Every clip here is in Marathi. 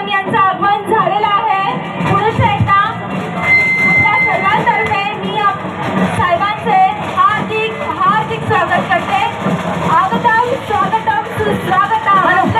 कदम यांचं आगमन झालेलं आहे. पुरुष नेता आपल्या सर्वांतर्फे मी साहेबांचे हार्दिक हार्दिक स्वागत करते. आगतम स्वागतम सुस्वागतम.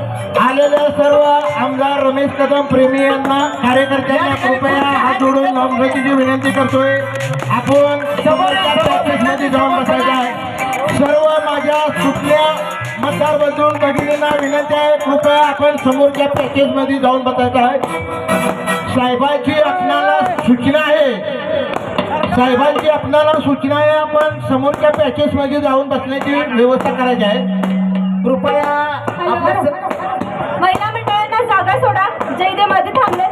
आलेल्या सर्व आमदार रमेश कदम प्रेमी यांना कार्यकर्त्यांना कृपया हात जोडून नामसंख्येची विनंती करतोय. आपण समोरच्या जाऊन बसायचं आहे. सर्व माझ्या सुटल्या मतदार बदलून भगिनींना विनंती आहे. कृपया आपण समोरच्या पॅकेजमध्ये जाऊन बसायचं आहे. साहेबांची आपणाला सूचना आहे. साहेबांची आपणाला सूचना आहे. आपण समोरच्या पॅचेसमध्ये जाऊन बसण्याची व्यवस्था करायची आहे. कृपया आमच्या इथे मध्ये थांबले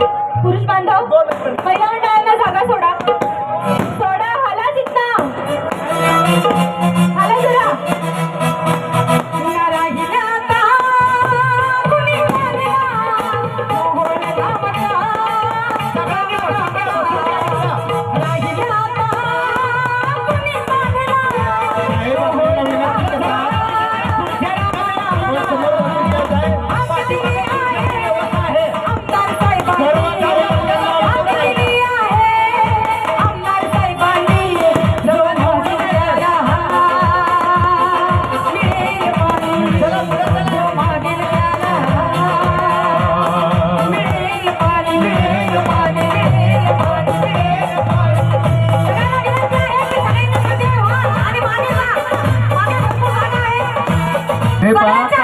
पुरुष बांधव. महिला टाळण्यासाठी 你管